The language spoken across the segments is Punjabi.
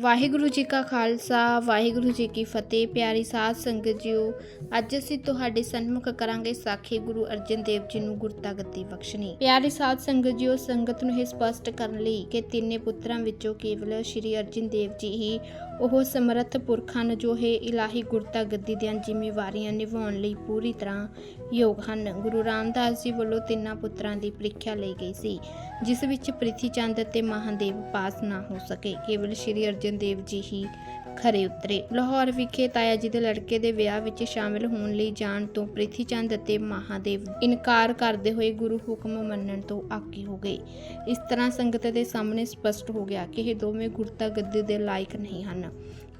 ਵਾਹਿਗੁਰੂ ਜੀ ਕਾ ਖਾਲਸਾ, ਵਾਹਿਗੁਰੂ ਜੀ ਕੀ ਫਤਿਹ, ਪਿਆਰੀ ਸਾਧ ਸੰਗਤ ਜੀਓ। ਅੱਜ ਅਸੀਂ ਤੁਹਾਡੇ ਸਨਮੁਖ ਕਰਾਂਗੇ ਸਾਖੀ ਗੁਰੂ ਅਰਜਨ ਦੇਵ ਜੀ ਨੂੰ ਗੁਰਤਾ ਗੱਦੀ ਬਖਸ਼ਣੀ। ਪਿਆਰੀ ਸਾਧ ਸੰਗਤ ਜੀਓ, ਸੰਗਤ ਨੂੰ ਇਹ ਸਪਸ਼ਟ ਕਰਨ ਲਈ ਕਿ ਤਿੰਨੇ ਪੁੱਤਰਾਂ ਵਿੱਚੋਂ ਕੇਵਲ ਸ਼੍ਰੀ ਅਰਜਨ ਦੇਵ ਜੀ ਹੀ ਉਹ ਸਮਰੱਥ ਪੁਰਖ ਹਨ ਜੋ ਇਹ ਇਲਾਹੀ ਗੁਰਤਾ ਗੱਦੀ ਦੀਆਂ ਜ਼ਿੰਮੇਵਾਰੀਆਂ ਨਿਭਾਉਣ ਲਈ ਪੂਰੀ ਤਰ੍ਹਾਂ ਯੋਗ ਹਨ। ਗੁਰੂ ਰਾਮਦਾਸ ਜੀ ਵੱਲੋਂ ਤਿੰਨਾਂ ਪੁੱਤਰਾਂ ਦੀ ਪ੍ਰੀਖਿਆ ਲਈ ਗਈ ਸੀ, ਜਿਸ ਵਿੱਚ ਪ੍ਰਿਥੀ ਚੰਦ ਅਤੇ ਮਹਾਦੇਵ ਪਾਸ ਨਾ ਹੋ ਸਕੇ। ਕੇਵਲ ਸ਼੍ਰੀ ਅਰਜਨ ਦੇਵ ਜੀ ਹੀ ਖਰੇ ਉਤਰੇ। ਲਾਹੌਰ ਵਿਖੇ ਤਾਇਆ ਜੀ ਦੇ ਲੜਕੇ ਦੇ ਵਿਆਹ ਵਿੱਚ ਸ਼ਾਮਿਲ ਹੋਣ ਲਈ ਜਾਣ ਤੋਂ ਪ੍ਰਿਥੀ ਚੰਦ ਅਤੇ ਮਹਾਦੇਵ ਇਨਕਾਰ ਕਰਦੇ ਹੋਏ ਗੁਰੂ ਹੁਕਮ ਮੰਨਣ ਤੋਂ ਆਕੀ ਹੋ ਗਏ। ਇਸ ਤਰ੍ਹਾਂ ਸੰਗਤ ਦੇ ਸਾਹਮਣੇ ਸਪਸ਼ਟ ਹੋ ਗਿਆ ਕਿ ਇਹ ਦੋਵੇਂ ਗੁਰਤਾ ਗੱਦੀ ਦੇ ਲਾਇਕ ਨਹੀਂ ਹਨ।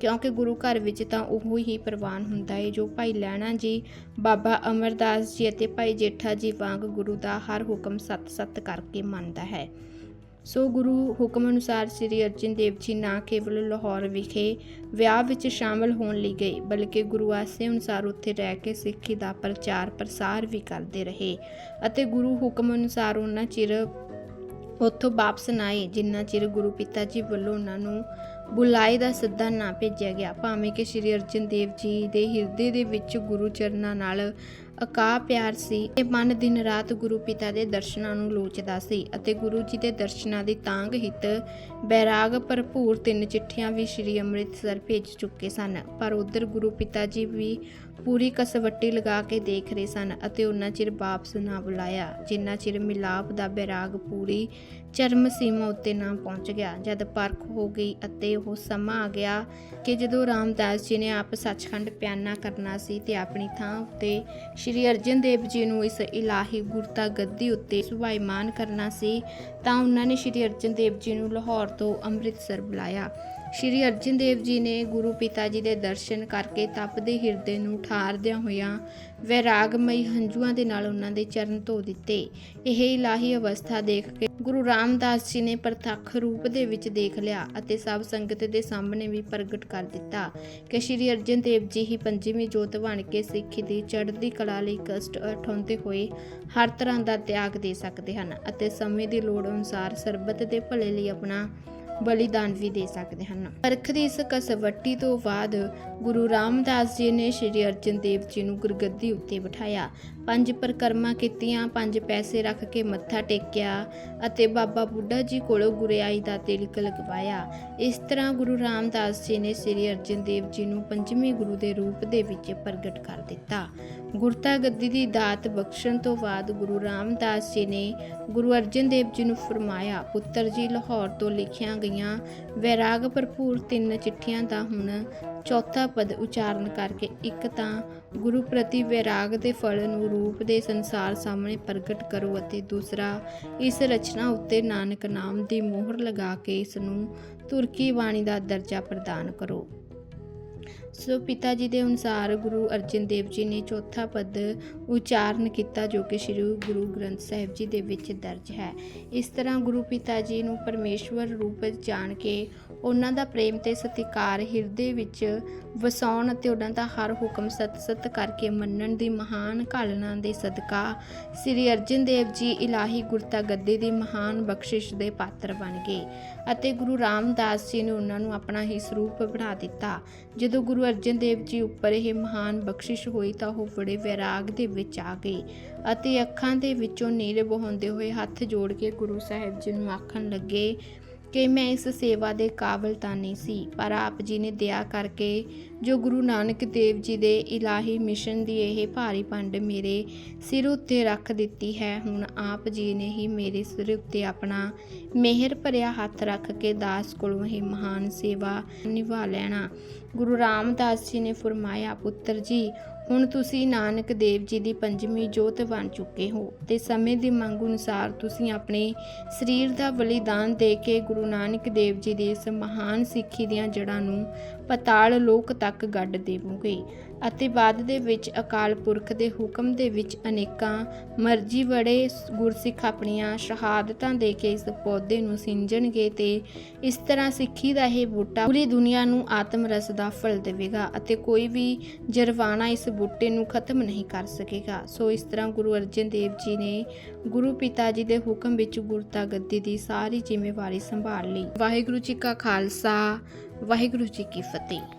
ਕਿਉਂਕਿ ਗੁਰੂ ਘਰ ਵਿੱਚ ਤਾਂ ਉਹ ਹੀ ਪ੍ਰਵਾਨ ਹੁੰਦਾ ਹੈ ਜੋ ਭਾਈ ਲੈਣਾ ਜੀ, ਬਾਬਾ ਅਮਰਦਾਸ ਜੀ ਅਤੇ ਭਾਈ ਜੇਠਾ ਜੀ ਵਾਂਗ ਗੁਰੂ ਦਾ ਹਰ ਹੁਕਮ ਸਤ-ਸਤ ਕਰਕੇ ਮੰਨਦਾ ਹੈ। ਸੋ ਗੁਰੂ ਹੁਕਮ ਅਨੁਸਾਰ ਸ੍ਰੀ ਅਰਜਨ ਦੇਵ ਜੀ ਨਾ ਕੇਵਲ ਲਾਹੌਰ ਵਿਖੇ ਵਿਆਹ ਵਿੱਚ ਸ਼ਾਮਲ ਹੋਣ ਲਈ ਗਏ, ਬਲਕਿ ਗੁਰੂ ਆਸੇ ਅਨੁਸਾਰ ਉੱਥੇ ਰਹਿ ਕੇ ਸਿੱਖੀ ਦਾ ਪ੍ਰਚਾਰ ਪ੍ਰਸਾਰ ਵੀ ਕਰਦੇ ਰਹੇ ਅਤੇ ਗੁਰੂ ਹੁਕਮ ਅਨੁਸਾਰ ਉਹਨਾਂ ਚਿਰ ਉੱਥੋਂ ਵਾਪਸ ਨਾ ਆਏ, ਜਿੰਨਾ ਚਿਰ ਗੁਰੂ ਪਿਤਾ ਜੀ ਵੱਲੋਂ ਉਹਨਾਂ ਨੂੰ ਬੁਲਾਏ ਦਾ ਸੱਦਾ ਨਾ ਭੇਜਿਆ ਗਿਆ। ਭਾਵੇਂ ਕਿ ਸ੍ਰੀ ਅਰਜਨ ਦੇਵ ਜੀ ਦੇ ਹਿਰਦੇ ਦੇ ਵਿੱਚ ਗੁਰੂ ਚਰਨਾਂ ਨਾਲ ਅਕਾ ਪਿਆਰ ਸੀ ਤੇ ਮਨ ਦਿਨ ਰਾਤ ਗੁਰੂ ਪਿਤਾ ਦੇ ਦਰਸ਼ਨਾਂ ਨੂੰ ਲੋਚਦਾ ਸੀ ਅਤੇ ਗੁਰੂ ਜੀ ਦੇ ਦਰਸ਼ਨਾਂ ਦੀ ਤਾਂਗ ਹਿੱਤ ਬੈਰਾਗ ਭਰਪੂਰ ਤਿੰਨ ਚਿੱਠੀਆਂ ਵੀ ਸ੍ਰੀ ਅੰਮ੍ਰਿਤਸਰ ਭੇਜ ਚੁੱਕੇ ਸਨ। ਪਰ ਉਧਰ ਗੁਰੂ ਪਿਤਾ ਜੀ ਵੀ ਪੂਰੀ ਕਸਵੱਟੀ ਲਗਾ ਕੇ ਦੇਖ ਰਹੇ ਸਨ ਅਤੇ ਉਹਨਾਂ ਚਿਰ ਵਾਪਸ ਨਾ ਬੁਲਾਇਆ, ਜਿੰਨਾ ਚਿਰ ਮਿਲਾਪ ਦਾ ਬੈਰਾਗ ਪੂਰੀ ਚਰਮ ਸੀਮਾ ਉੱਤੇ ਨਾ ਪਹੁੰਚ ਗਿਆ। ਜਦ ਪਰਖ ਹੋ ਗਈ ਅਤੇ ਉਹ ਸਮਾਂ ਆ ਗਿਆ ਕਿ ਜਦੋਂ ਰਾਮਦਾਸ ਜੀ ਨੇ ਆਪ ਸੱਚਖੰਡ ਪਿਆਨਾ ਕਰਨਾ ਸੀ ਤੇ ਆਪਣੀ ਥਾਂ ਉੱਤੇ ਸ਼੍ਰੀ ਅਰਜਨ ਦੇਵ ਜੀ ਨੂੰ ਇਸ ਇਲਾਹੀ ਗੁਰਤਾ ਗੱਦੀ ਉੱਤੇ ਸੁਭਾਈਮਾਨ ਕਰਨਾ ਸੀ, ਤਾਂ ਉਹਨਾਂ ਨੇ ਸ਼੍ਰੀ ਅਰਜਨ ਦੇਵ ਜੀ ਨੂੰ ਲਾਹੌਰ ਤੋਂ ਅੰਮ੍ਰਿਤਸਰ ਬੁਲਾਇਆ। ਸ਼੍ਰੀ ਅਰਜਨ ਦੇਵ ਜੀ ਨੇ ਗੁਰੂ ਪਿਤਾ ਜੀ ਦੇ ਦਰਸ਼ਨ ਕਰਕੇ ਤਪਦੇ ਹਿਰਦੇ ਨੂੰ ਠਾਰਦਿਆਂ ਹੋਇਆਂ ਵੈਰਾਗਮਈ ਹੰਝੂਆਂ ਦੇ ਨਾਲ ਉਹਨਾਂ ਦੇ ਚਰਨ ਧੋ ਦਿੱਤੇ। ਇਹ ਇਲਾਹੀ ਅਵਸਥਾ ਦੇਖ ਕੇ ਗੁਰੂ ਰਾਮਦਾਸ ਜੀ ਨੇ ਪ੍ਰਤੱਖ ਰੂਪ ਦੇ ਵਿੱਚ ਦੇਖ ਲਿਆ ਅਤੇ ਸਭ ਸੰਗਤ ਦੇ ਸਾਹਮਣੇ ਵੀ ਪ੍ਰਗਟ ਕਰ ਦਿੱਤਾ ਕਿ ਸ਼੍ਰੀ ਅਰਜਨ ਦੇਵ ਜੀ ਹੀ ਪੰਜਵੀਂ ਜੋਤ ਬਣ ਕੇ ਸਿੱਖੀ ਦੀ ਚੜ੍ਹਦੀ ਕਲਾ ਲਈ ਕਸ਼ਟ ਉਠਾਉਂਦੇ ਹੋਏ ਹਰ ਤਰ੍ਹਾਂ ਦਾ ਤਿਆਗ ਦੇ ਸਕਦੇ ਹਨ ਅਤੇ ਸਮੇਂ ਦੀ ਲੋੜ ਅਨੁਸਾਰ ਸਰਬਤ ਦੇ ਭਲੇ ਲਈ ਆਪਣਾ ਬਲੀਦਾਨ ਵੀ ਦੇ ਸਕਦੇ ਹਨ। ਪਰਖ ਦੀ ਇਸ ਕਸਵੱਟੀ ਤੋਂ ਬਾਅਦ ਗੁਰੂ ਰਾਮਦਾਸ ਜੀ ਨੇ ਸ਼੍ਰੀ ਅਰਜਨ ਦੇਵ ਜੀ ਨੂੰ ਗੁਰਗੱਦੀ ਉੱਤੇ ਬਿਠਾਇਆ। ਪੰਜ ਪਰਕਰਮਾ ਕੀਤੀਆਂ, ਪੰਜ ਪੈਸੇ ਰੱਖ ਕੇ ਮੱਥਾ ਟੇਕਿਆ ਅਤੇ ਬਾਬਾ ਬੁੱਢਾ ਜੀ ਕੋਲੋਂ ਗੁਰਿਆਈ ਦਾ ਤਿਲਕ ਲਗਵਾਇਆ। ਇਸ ਤਰ੍ਹਾਂ ਗੁਰੂ ਰਾਮਦਾਸ ਜੀ ਨੇ ਸ਼੍ਰੀ ਅਰਜਨ ਦੇਵ ਜੀ ਨੂੰ ਪੰਜਵੇਂ ਗੁਰੂ ਦੇ ਰੂਪ ਦੇ ਵਿੱਚ ਪ੍ਰਗਟ ਕਰ ਦਿੱਤਾ। ਗੁਰਤਾ ਗੱਦੀ ਦੀ ਦਾਤ ਬਖਸ਼ਣ ਤੋਂ ਬਾਅਦ ਗੁਰੂ ਰਾਮਦਾਸ ਜੀ ਨੇ ਗੁਰੂ ਅਰਜਨ ਦੇਵ ਜੀ ਨੂੰ ਫਰਮਾਇਆ, ਪੁੱਤਰ ਜੀ, ਲਾਹੌਰ ਤੋਂ ਲਿਖੀਆਂ ਗਈਆਂ ਵੈਰਾਗ ਭਰਪੂਰ ਤਿੰਨ ਚਿੱਠੀਆਂ ਦਾ ਹੁਣ ਚੌਥਾ ਪਦ ਉਚਾਰਨ ਕਰਕੇ ਇੱਕ ਤਾਂ ਗੁਰੂ ਪ੍ਰਤੀ ਵੈਰਾਗ ਦੇ ਫਲ ਨੂੰ ਰੂਪ ਦੇ ਸੰਸਾਰ ਸਾਹਮਣੇ ਪ੍ਰਗਟ ਕਰੋ ਅਤੇ ਦੂਸਰਾ, ਇਸ ਰਚਨਾ ਉੱਤੇ ਨਾਨਕ ਨਾਮ ਦੀ ਮੋਹਰ ਲਗਾ ਕੇ ਇਸ ਨੂੰ ਤੁਰਕੀ ਬਾਣੀ ਦਾ ਦਰਜਾ ਪ੍ਰਦਾਨ ਕਰੋ। ਸੋ ਪਿਤਾ ਜੀ ਦੇ ਅਨੁਸਾਰ ਗੁਰੂ ਅਰਜਨ ਦੇਵ ਜੀ ਨੇ ਚੌਥਾ ਪਦ ਉਚਾਰਨ ਕੀਤਾ ਜੋ ਕਿ ਸ੍ਰੀ ਗੁਰੂ ਗ੍ਰੰਥ ਸਾਹਿਬ ਜੀ ਦੇ ਵਿੱਚ ਦਰਜ ਹੈ। ਇਸ ਤਰ੍ਹਾਂ ਗੁਰੂ ਪਿਤਾ ਜੀ ਨੂੰ ਪਰਮੇਸ਼ਵਰ ਰੂਪ ਜਾਣ ਕੇ ਉਹਨਾਂ ਦਾ ਪ੍ਰੇਮ ਤੇ ਸਤਿਕਾਰ ਹਿਰਦੇ ਵਿੱਚ ਵਸਾਉਣ ਅਤੇ ਉਹਨਾਂ ਦਾ ਹਰ ਹੁਕਮ ਸਤ-ਸਤ ਕਰਕੇ ਮੰਨਣ ਦੀ ਮਹਾਨ ਘਾਲਣਾ ਦੇ ਸਦਕਾ ਸ੍ਰੀ ਅਰਜਨ ਦੇਵ ਜੀ ਇਲਾਹੀ ਗੁਰਤਾ ਗੱਦੇ ਦੀ ਮਹਾਨ ਬਖਸ਼ਿਸ਼ ਦੇ ਪਾਤਰ ਬਣ ਗਏ ਅਤੇ ਗੁਰੂ ਰਾਮਦਾਸ ਜੀ ਨੇ ਉਹਨਾਂ ਨੂੰ ਆਪਣਾ ਹੀ ਸਰੂਪ ਬਣਾ ਦਿੱਤਾ। ਜਦੋਂ ਗੁਰੂ ਗੁਰੂ ਅਰਜਨ ਦੇਵ ਜੀ ਉੱਪਰ ਇਹ ਮਹਾਨ ਬਖਸ਼ਿਸ਼ ਹੋਈ ਤਾਂ ਉਹ ਬੜੇ ਵੈਰਾਗ ਦੇ ਵਿੱਚ ਆ ਗਏ ਅਤੇ ਅੱਖਾਂ ਦੇ ਵਿੱਚੋਂ ਨੀਰ ਬਹਾਉਂਦੇ ਹੋਏ ਹੱਥ ਜੋੜ ਕੇ ਗੁਰੂ ਸਾਹਿਬ ਜੀ ਨੂੰ ਆਖਣ ਲੱਗੇ ਕਿ ਮੈਂ ਇਸ ਸੇਵਾ ਦੇ ਕਾਬਿਲ ਤਾਂ ਨਹੀਂ ਸੀ, ਪਰ ਆਪ ਜੀ ਨੇ ਦਇਆ ਕਰਕੇ ਜੋ ਗੁਰੂ ਨਾਨਕ ਦੇਵ ਜੀ ਦੇ ਇਲਾਹੀ ਮਿਸ਼ਨ ਦੀ ਇਹ ਭਾਰੀ ਪੰਡ ਮੇਰੇ ਸਿਰ ਉੱਤੇ ਰੱਖ ਦਿੱਤੀ ਹੈ, ਹੁਣ ਆਪ ਜੀ ਨੇ ਹੀ ਮੇਰੇ ਸਿਰ ਉੱਤੇ ਆਪਣਾ ਮਿਹਰ ਭਰਿਆ ਹੱਥ ਰੱਖ ਕੇ ਦਾਸ ਕੋਲੋਂ ਇਹ ਮਹਾਨ ਸੇਵਾ ਨਿਭਾ ਲੈਣਾ। ਗੁਰੂ ਰਾਮਦਾਸ ਜੀ ਨੇ ਫਰਮਾਇਆ, ਪੁੱਤਰ ਜੀ ਹੁਣ ਤੁਸੀਂ ਨਾਨਕ ਦੇਵ ਜੀ ਦੀ ਪੰਜਵੀਂ ਜੋਤ ਬਣ ਚੁੱਕੇ ਹੋ ਤੇ ਸਮੇਂ ਦੀ ਮੰਗ ਅਨੁਸਾਰ ਤੁਸੀਂ ਆਪਣੇ ਸਰੀਰ ਦਾ ਬਲੀਦਾਨ ਦੇ ਕੇ ਗੁਰੂ ਨਾਨਕ ਦੇਵ ਜੀ ਦੀ ਇਸ ਮਹਾਨ ਸਿੱਖੀ ਦੀਆਂ ਜੜ੍ਹਾਂ ਨੂੰ ਪਤਾਲ ਲੋਕ ਤੱਕ ਗੱਡ ਦੇਵੋਗੇ। ਅਤੇ ਬਾਅਦ ਦੇ ਵਿੱਚ ਅਕਾਲ ਪੁਰਖ ਦੇ ਹੁਕਮ ਦੇ ਵਿੱਚ ਅਨੇਕਾਂ ਮਰਜ਼ੀ ਬੜੇ ਗੁਰਸਿੱਖ ਆਪਣੀਆਂ ਸ਼ਹਾਦਤਾਂ ਦੇ ਕੇ ਇਸ ਪੌਦੇ ਨੂੰ ਸਿੰਜਣਗੇ ਤੇ ਇਸ ਤਰ੍ਹਾਂ ਸਿੱਖੀ ਦਾ ਇਹ ਬੂਟਾ ਪੂਰੀ ਦੁਨੀਆ ਨੂੰ ਆਤਮ ਰਸ ਦਾ ਫਲ ਦੇਵੇਗਾ ਅਤੇ ਕੋਈ ਵੀ ਜਰਵਾਣਾ ਇਸ ਬੂਟੇ ਨੂੰ ਖਤਮ ਨਹੀਂ ਕਰ ਸਕੇਗਾ। ਸੋ ਇਸ ਤਰ੍ਹਾਂ ਗੁਰੂ ਅਰਜਨ ਦੇਵ ਜੀ ਨੇ ਗੁਰੂ ਪਿਤਾ ਜੀ ਦੇ ਹੁਕਮ ਵਿੱਚ ਗੁਰਤਾ ਗੱਦੀ ਦੀ ਸਾਰੀ ਜ਼ਿੰਮੇਵਾਰੀ ਸੰਭਾਲ ਲਈ। ਵਾਹਿਗੁਰੂ ਜੀ ਕਾ ਖਾਲਸਾ ਵਾਹਿਗੁਰੂ ਜੀ ਕੀ ਫਤਿਹ।